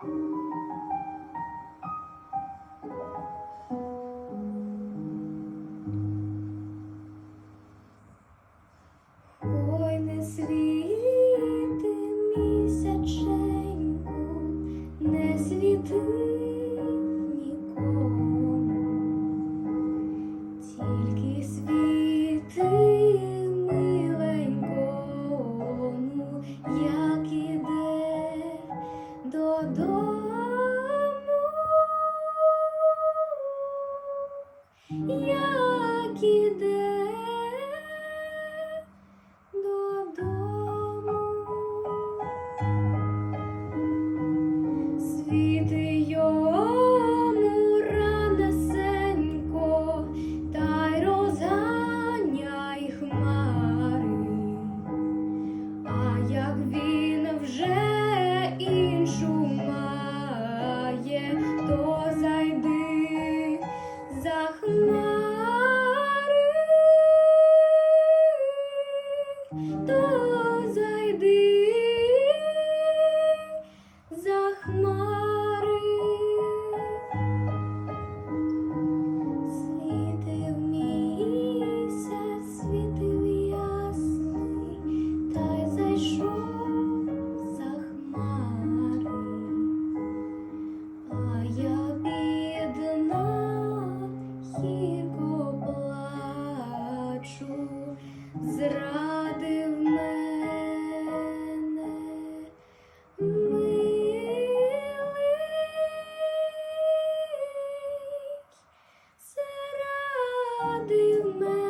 Ой, не світи місяченьку, не світи нікому, тільки світ. 咿呀 зрадив мене. Милий, зрадив мене.